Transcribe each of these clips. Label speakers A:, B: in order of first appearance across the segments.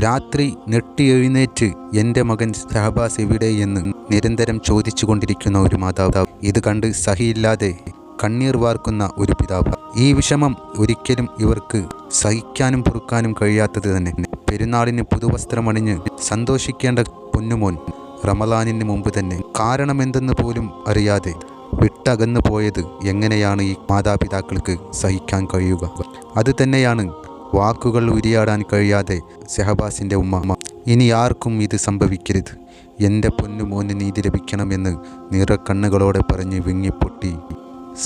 A: രാത്രി നെട്ടി എഴുന്നേറ്റ് എന്റെ മകൻ ഷഹബാസ് എവിടെ എന്ന് നിരന്തരം ചോദിച്ചു കൊണ്ടിരിക്കുന്ന ഒരു മാതാവ് ഇത് കണ്ട് സഹിയില്ലാതെ കണ്ണീർ വാർക്കുന്ന ഒരു പിതാവ്. ഈ വിഷമം ഒരിക്കലും ഇവർക്ക് സഹിക്കാനും പൊറുക്കാനും കഴിയാത്തത് തന്നെ. പെരുന്നാളിന് പുതുവസ്ത്രമണിഞ്ഞ് സന്തോഷിക്കേണ്ട പൊന്നുമോൻ റമലാനിന് മുമ്പ് തന്നെ. കാരണമെന്തെന്ന് പോലും അറിയാതെ വിട്ടകന്നു പോയത് എങ്ങനെയാണ് ഈ മാതാപിതാക്കൾക്ക് സഹിക്കാൻ കഴിയുക? അത് തന്നെയാണ് വാക്കുകൾ ഉരിയാടാൻ കഴിയാതെ സെഹബാസിന്റെ ഉമ്മ ഇനി ആർക്കും ഇത് സംഭവിക്കരുത്. എന്റെ പൊന്നു പൊന്നുമോന് നീതി ലഭിക്കണമെന്ന് നിറക്കണ്ണുകളോടെ പറഞ്ഞ് വിങ്ങിപ്പൊട്ടി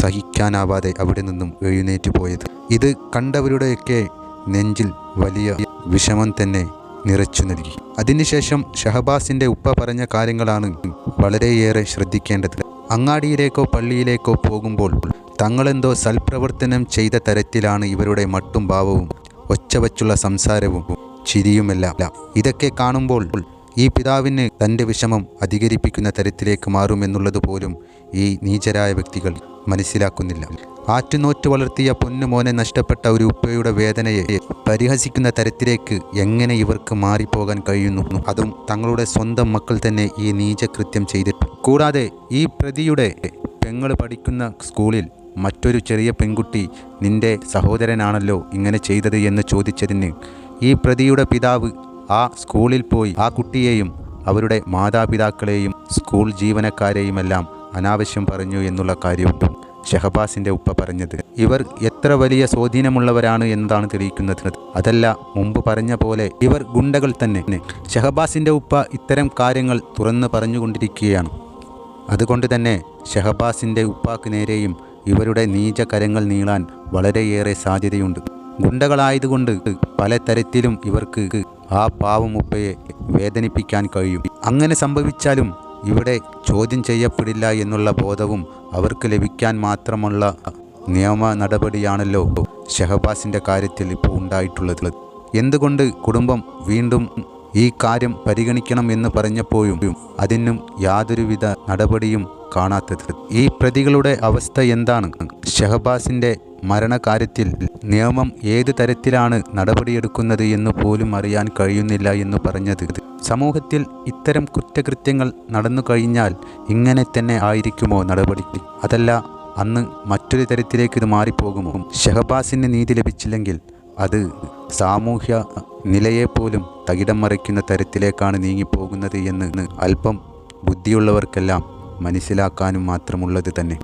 A: സഹിക്കാനാവാതെ അവിടെ നിന്നും എഴുന്നേറ്റ് പോയത്. ഇത് കണ്ടവരുടെയൊക്കെ നെഞ്ചിൽ വലിയ വിഷമം തന്നെ നിറച്ചു നൽകി. അതിനുശേഷം ഷഹബാസിന്റെ ഉപ്പ പറഞ്ഞ കാര്യങ്ങളാണ് വളരെയേറെ ശ്രദ്ധിക്കേണ്ടത്. അങ്ങാടിയിലേക്കോ പള്ളിയിലേക്കോ പോകുമ്പോൾ തങ്ങളെന്തോ സൽപ്രവർത്തനം ചെയ്ത തരത്തിലാണ് ഇവരുടെ മട്ടും ഭാവവും. ഒച്ചവച്ചുള്ള സംസാരവും ചിരിയുമെല്ലാം. ഇതൊക്കെ കാണുമ്പോൾ ഈ പിതാവിന് തന്റെ വിഷമം അധികരിപ്പിക്കുന്ന തരത്തിലേക്ക് മാറുമെന്നുള്ളത് പോലും ഈ നീചരായ വ്യക്തികൾ മനസ്സിലാക്കുന്നില്ല. ആറ്റുനോറ്റ് വളർത്തിയ പൊന്നുമോനെ നഷ്ടപ്പെട്ട ഒരു ഉപ്പയുടെ വേദനയെ പരിഹസിക്കുന്ന തരത്തിലേക്ക് എങ്ങനെ ഇവർക്ക് മാറിപ്പോകാൻ കഴിയുന്നു? അതും തങ്ങളുടെ സ്വന്തം മക്കൾ തന്നെ ഈ നീചകൃത്യം ചെയ്തിട്ടു. കൂടാതെ ഈ പ്രതിയുടെ പെങ്ങൾ പഠിക്കുന്ന സ്കൂളിൽ മറ്റൊരു ചെറിയ പെൺകുട്ടി നിന്റെ സഹോദരനാണല്ലോ ഇങ്ങനെ ചെയ്തത് എന്ന് ചോദിച്ചതിന് ഈ പ്രതിയുടെ പിതാവ് ആ സ്കൂളിൽ പോയി ആ കുട്ടിയെയും അവരുടെ മാതാപിതാക്കളെയും സ്കൂൾ ജീവനക്കാരെയുമെല്ലാം അനാവശ്യം പറഞ്ഞു എന്നുള്ള കാര്യമുണ്ട്. ഷഹബാസിന്റെ ഉപ്പ പറഞ്ഞത് ഇവർ എത്ര വലിയ സ്വാധീനമുള്ളവരാണ് എന്നതാണ് തെളിയിക്കുന്നത്. അതല്ല മുമ്പ് പറഞ്ഞ പോലെ ഇവർ ഗുണ്ടകൾ തന്നെ. ഷഹബാസിന്റെ ഉപ്പ ഇത്തരം കാര്യങ്ങൾ തുറന്നു പറഞ്ഞുകൊണ്ടിരിക്കുകയാണ്. അതുകൊണ്ട് തന്നെ ഷഹബാസിന്റെ ഉപ്പാക്ക് നേരെയും ഇവരുടെ നീചകരങ്ങൾ നീളാൻ വളരെയേറെ സാധ്യതയുണ്ട്. ഗുണ്ടകളായതുകൊണ്ട് പലതരത്തിലും ഇവർക്ക് ആ പാവമുപ്പയെ വേദനിപ്പിക്കാൻ കഴിയും. അങ്ങനെ സംഭവിച്ചാലും ഇവിടെ ചോദ്യം ചെയ്യപ്പെടില്ല എന്നുള്ള ബോധവും അവർക്ക് ലഭിക്കാൻ മാത്രമുള്ള നിയമ നടപടിയാണല്ലോ ഷഹബാസിന്റെ കാര്യത്തിൽ ഇപ്പോൾ ഉണ്ടായിട്ടുള്ളത്. എന്തുകൊണ്ട് കുടുംബം വീണ്ടും ഈ കാര്യം പരിഗണിക്കണം എന്ന് പറഞ്ഞപ്പോഴും അതിനും യാതൊരുവിധ നടപടിയും കാണാത്തത്. ഈ പ്രതികളുടെ അവസ്ഥ എന്താണ്? ഷഹബാസിന്റെ മരണകാര്യത്തിൽ നിയമം ഏത് തരത്തിലാണ് നടപടിയെടുക്കുന്നത് എന്ന് പോലും അറിയാൻ കഴിയുന്നില്ല എന്ന് പറഞ്ഞത്. സമൂഹത്തിൽ ഇത്തരം കുറ്റകൃത്യങ്ങൾ നടന്നു കഴിഞ്ഞാൽ ഇങ്ങനെ തന്നെ ആയിരിക്കുമോ നടപടി? അതല്ല അന്ന് മറ്റൊരു തരത്തിലേക്ക് ഇത് മാറിപ്പോകുമോ? ഷഹബാസിന് നീതി ലഭിച്ചില്ലെങ്കിൽ അത് സാമൂഹ്യ നിലയെപ്പോലും തകിടം മറിക്കുന്ന തരത്തിലേക്കാണ് നീങ്ങിപ്പോകുന്നത് എന്ന് അല്പം ബുദ്ധിയുള്ളവർക്കെല്ലാം മനസ്സിലാക്കാനും മാത്രമുള്ളത് തന്നെ.